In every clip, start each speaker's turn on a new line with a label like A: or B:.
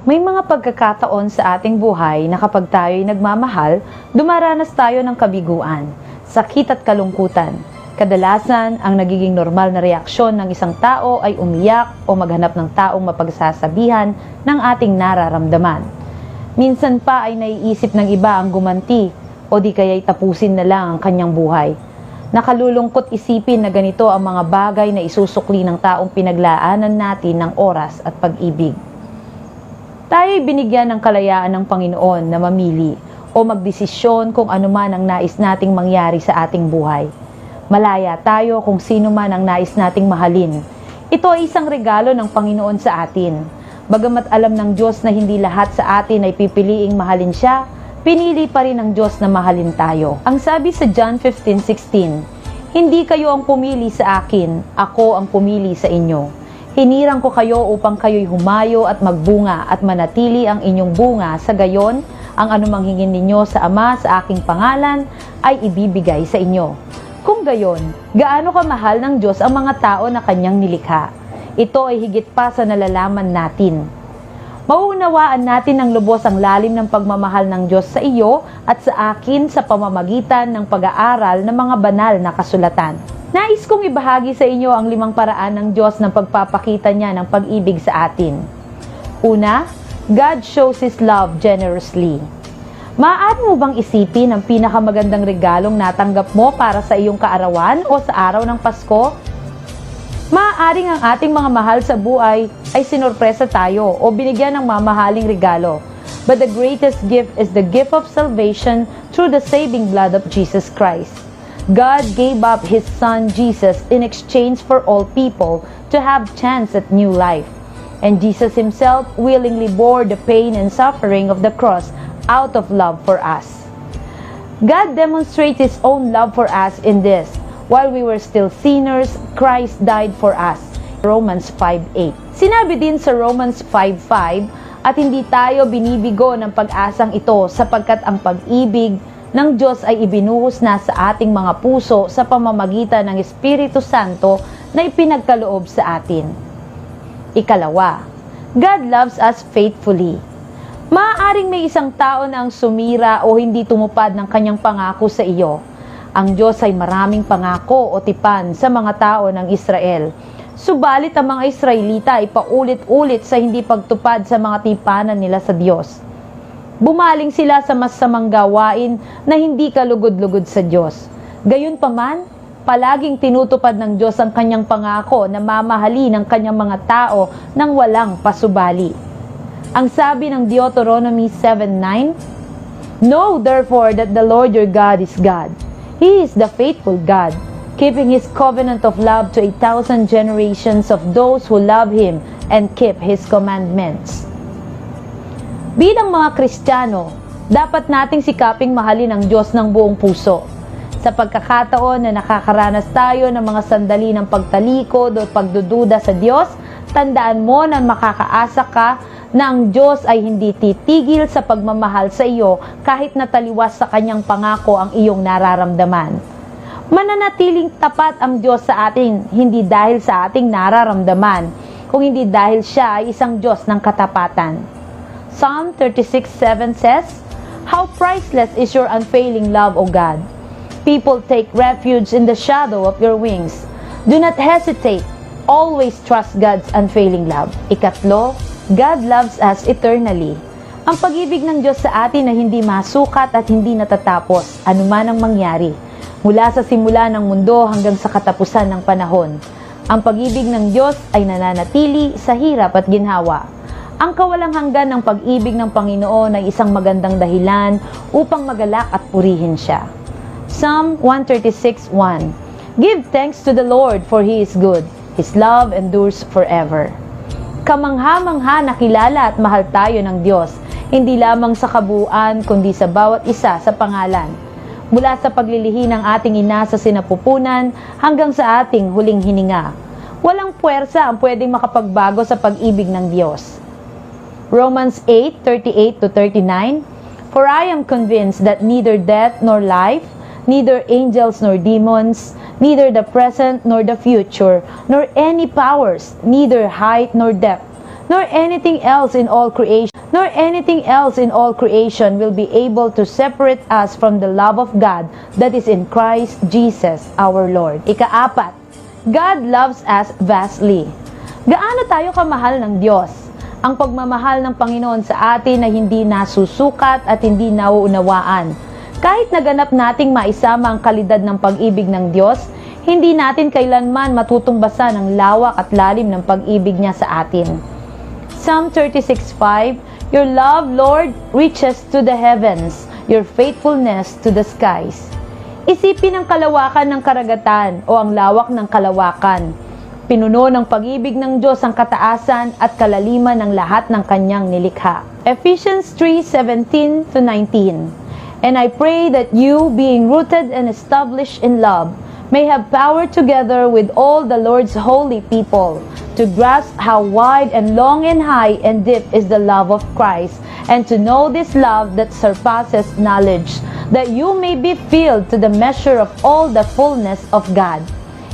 A: May mga pagkakataon sa ating buhay na kapag tayo'y nagmamahal, dumaranas tayo ng kabiguan, sakit at kalungkutan. Kadalasan, ang nagiging normal na reaksyon ng isang tao ay umiyak o maghanap ng taong mapagsasabihan ng ating nararamdaman. Minsan pa ay naiisip ng iba ang gumanti o di kaya'y tapusin na lang ang kanyang buhay. Nakalulungkot isipin na ganito ang mga bagay na isusukli ng taong pinaglaanan natin ng oras at pag-ibig. Tayo'y binigyan ng kalayaan ng Panginoon na mamili o magdesisyon kung ano man ang nais nating mangyari sa ating buhay. Malaya tayo kung sino man ang nais nating mahalin. Ito ay isang regalo ng Panginoon sa atin. Bagamat alam ng Diyos na hindi lahat sa atin ay pipiliing mahalin siya, pinili pa rin ng Diyos na mahalin tayo. Ang sabi sa John 15:16, Hindi kayo ang pumili sa akin, ako ang pumili sa inyo. Hinirang ko kayo upang kayo'y humayo at magbunga at manatili ang inyong bunga sa gayon ang anumang hingin ninyo sa Ama sa aking pangalan ay ibibigay sa inyo. Kung gayon, gaano kamahal ng Diyos ang mga tao na kanyang nilikha? Ito ay higit pa sa nalalaman natin. Mauunawaan natin ng lubos ang lalim ng pagmamahal ng Diyos sa iyo at sa akin sa pamamagitan ng pag-aaral ng mga banal na kasulatan. Nais kong ibahagi sa inyo ang limang paraan ng Diyos ng pagpapakita niya ng pag-ibig sa atin. Una, God shows His love generously. Maaari mo bang isipin ang pinakamagandang regalong natanggap mo para sa iyong kaarawan o sa araw ng Pasko? Maaaring ang ating mga mahal sa buhay ay sinorpresa tayo o binigyan ng mamahaling regalo. But the greatest gift is the gift of salvation through the saving blood of Jesus Christ. God gave up His Son Jesus in exchange for all people to have chance at new life. And Jesus Himself willingly bore the pain and suffering of the cross out of love for us. God demonstrates His own love for us in this. While we were still sinners, Christ died for us. Romans 5.8 Sinabi din sa Romans 5.5 at hindi tayo binibigo ng pag-asang ito sapagkat ang pag-ibig ng Diyos ay ibinuhos na sa ating mga puso sa pamamagitan ng Espiritu Santo na ipinagkaloob sa atin. Ikalawa, God loves us faithfully. Maaaring may isang tao na ang sumira o hindi tumupad ng kanyang pangako sa iyo. Ang Diyos ay maraming pangako o tipan sa mga tao ng Israel. Subalit ang mga Israelita ay paulit-ulit sa hindi pagtupad sa mga tipanan nila sa Diyos. Bumaling sila sa masamang gawain na hindi kalugod-lugod sa Diyos. Gayunpaman, palaging tinutupad ng Diyos ang kanyang pangako na mamahali ng kanyang mga tao nang walang pasubali. Ang sabi ng Deuteronomy 7.9, Know therefore that the Lord your God is God. He is the faithful God, keeping His covenant of love to a thousand generations of those who love Him and keep His commandments. Bilang mga Kristiyano, dapat nating sikaping mahalin ang Diyos ng buong puso. Sa pagkakataon na nakakaranas tayo ng mga sandali ng pagtalikod o pagdududa sa Diyos, tandaan mo na makakaasa ka na ang Diyos ay hindi titigil sa pagmamahal sa iyo kahit nataliwas sa kanyang pangako ang iyong nararamdaman. Mananatiling tapat ang Diyos sa atin, hindi dahil sa ating nararamdaman, kung hindi dahil siya ay isang Diyos ng katapatan. Psalm 36:7 says, How priceless is your unfailing love, O God! People take refuge in the shadow of your wings. Do not hesitate. Always trust God's unfailing love. Ikatlo, God loves us eternally. Ang pag-ibig ng Diyos sa atin ay hindi masukat at hindi natatapos, anuman ang mangyari. Mula sa simula ng mundo hanggang sa katapusan ng panahon. Ang pag-ibig ng Diyos ay nananatili sa hirap at ginhawa. Ang kawalang hanggan ng pag-ibig ng Panginoon ay isang magandang dahilan upang magalak at purihin siya. Psalm 136:1 Give thanks to the Lord for He is good. His love endures forever. Kamangha-mangha nakilala at mahal tayo ng Diyos, hindi lamang sa kabuuan kundi sa bawat isa sa pangalan. Mula sa paglilihi ng ating ina sa sinapupunan hanggang sa ating huling hininga. Walang puwersa ang pwedeng makapagbago sa pag-ibig ng Diyos. Romans 8:38 to 39 For I am convinced that neither death nor life, neither angels nor demons, neither the present nor the future, nor any powers, neither height nor depth, nor anything else in all creation, nor anything else in all creation will be able to separate us from the love of God that is in Christ Jesus our Lord. Ikaapat, God loves us vastly. Gaano tayo kamahal ng Diyos? Ang pagmamahal ng Panginoon sa atin na hindi nasusukat at hindi nauunawaan. Kahit naganap nating maisama ang kalidad ng pag-ibig ng Diyos, hindi natin kailanman matutungbasan ang lawak at lalim ng pag-ibig niya sa atin. Psalm 36:5 Your love, Lord, reaches to the heavens, your faithfulness to the skies. Isipin ang kalawakan ng karagatan o ang lawak ng kalawakan. Pinuno ng pag-ibig ng Diyos ang kataasan at kalaliman ng lahat ng kanyang nilikha. Ephesians 3:17 to 19. And I pray that you, being rooted and established in love, may have power together with all the Lord's holy people to grasp how wide and long and high and deep is the love of Christ, and to know this love that surpasses knowledge, that you may be filled to the measure of all the fullness of God.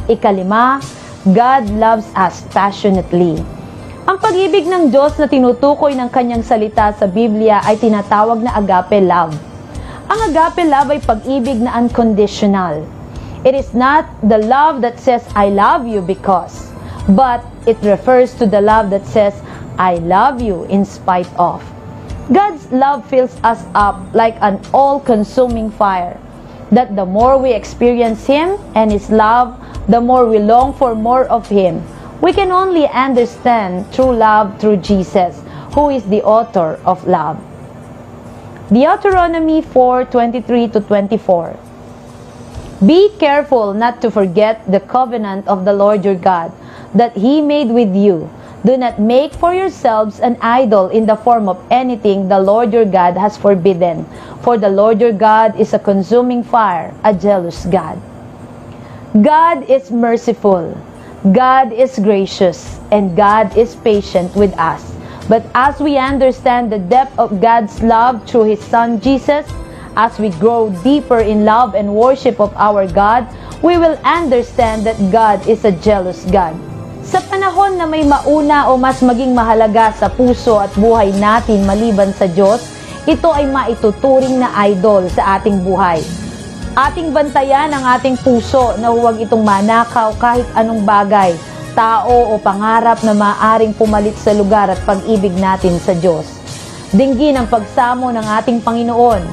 A: Ikalima, God loves us passionately. Ang pag-ibig ng Diyos na tinutukoy ng kanyang salita sa Biblia ay tinatawag na agape love. Ang agape love ay pag-ibig na unconditional. It is not the love that says, I love you because, but it refers to the love that says, I love you in spite of. God's love fills us up like an all-consuming fire, that the more we experience Him and His love, the more we long for more of Him. We can only understand true love through Jesus, who is the author of love. Deuteronomy 4:23 to 24. Be careful not to forget the covenant of the Lord your God that he made with you. Do not make for yourselves an idol in the form of anything the Lord your God has forbidden, for the Lord your God is a consuming fire, a jealous God. God is merciful. God is gracious and God is patient with us. But as we understand the depth of God's love through His Son Jesus, as we grow deeper in love and worship of our God, we will understand that God is a jealous God. Sa panahon na may mauna o mas maging mahalaga sa puso at buhay natin maliban sa Diyos, ito ay maituturing na idol sa ating buhay. Ating bantayan ang ating puso na huwag itong manakaw kahit anong bagay, tao o pangarap na maaring pumalit sa lugar at pag-ibig natin sa Diyos. Dinggin ang pagsamo ng ating Panginoon.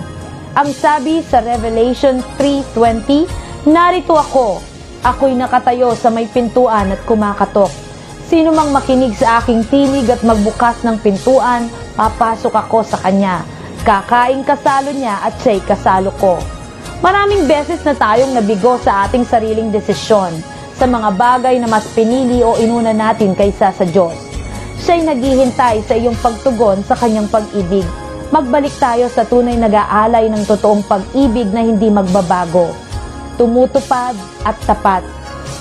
A: Ang sabi sa Revelation 3.20, Narito ako, ako'y nakatayo sa may pintuan at kumakatok. Sino mang makinig sa aking tinig at magbukas ng pintuan, papasok ako sa kanya. Kakaing kasalo niya at siya'y kasalo ko. Maraming beses na tayong nabigo sa ating sariling desisyon sa mga bagay na mas pinili o inuna natin kaysa sa Diyos. Siya'y naghihintay sa iyong pagtugon sa kanyang pag-ibig. Magbalik tayo sa tunay nag-aalay ng totoong pag-ibig na hindi magbabago. Tumutupad at tapat,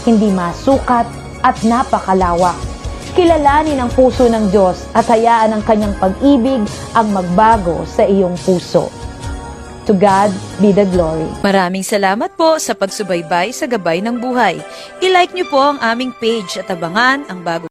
A: hindi masukat at napakalawak. Kilalanin ang puso ng Diyos at hayaan ang kanyang pag-ibig ang magbago sa iyong puso. To God be the glory.
B: Maraming salamat po sa pagsubaybay sa Gabay ng Buhay. I-like niyo po ang aming page at abangan ang bago